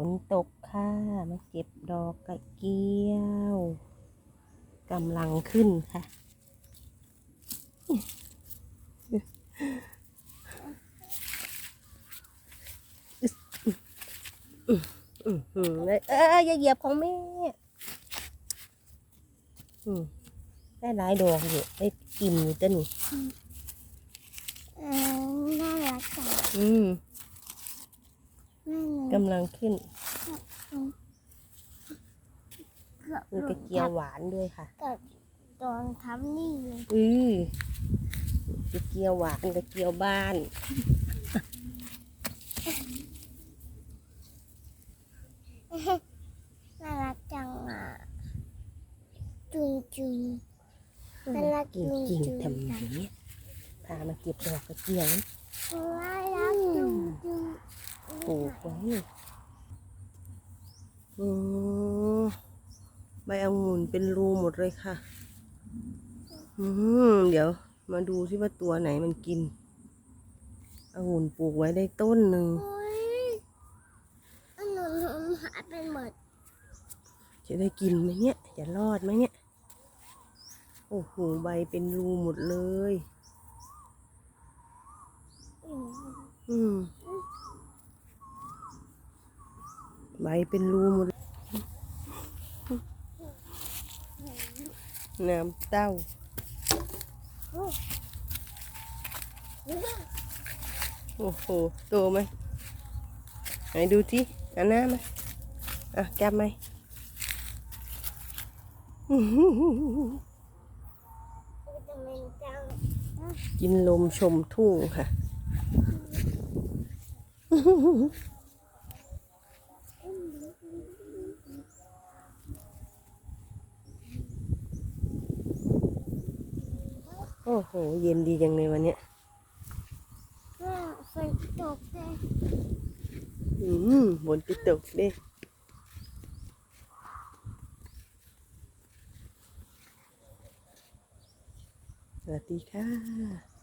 ฝนตกค่ะมาเก็บดอกกระเกี้ยวกำลังขึ้นค่ะอืออเอออย่าเหยียบของแม่อืมได้หลายดอกอยู่ได้กินอยู่ต้นนี่เออน่ารักจังอืม กำลังขึ้นเกือบมีกระเจียวหวานด้วยค่ะกับตอนทำนี่เลยอือกระเจียวหวานกระเจียวบ้านน่ารักจังอะจุงจุงน่ารักจจุงริงจุงๆทำอย่างนี้พามาเก็บดอกกระเจียวน่ารักจุงจุง ปลูกไว้อืมใบองุ่นเป็นรูหมดเลยค่ะ อืมเดี๋ยว มาดูที่ว่าตัวไหนมันกินองุ่นปลูกไว้ได้ต้นหนึ่งโอ้ยอันนั้นหายไปหมด จะได้กินไหมเนี่ย จะรอดไหมเนี่ย โอ้โห ใบเป็นรูหมดเลย อืม อืมใบเป็นรูหมดน้ำเต้าโอ้โหโตไหมไหนดูที่อันหน้ามอะจับไหมจินลมชมทุ่งค่ะ โอ้โห เย็นดีจังเลยวันเนี้ยแม่ฝนตกเลยอืมบนไปตกเด้สวัสดีค่ะ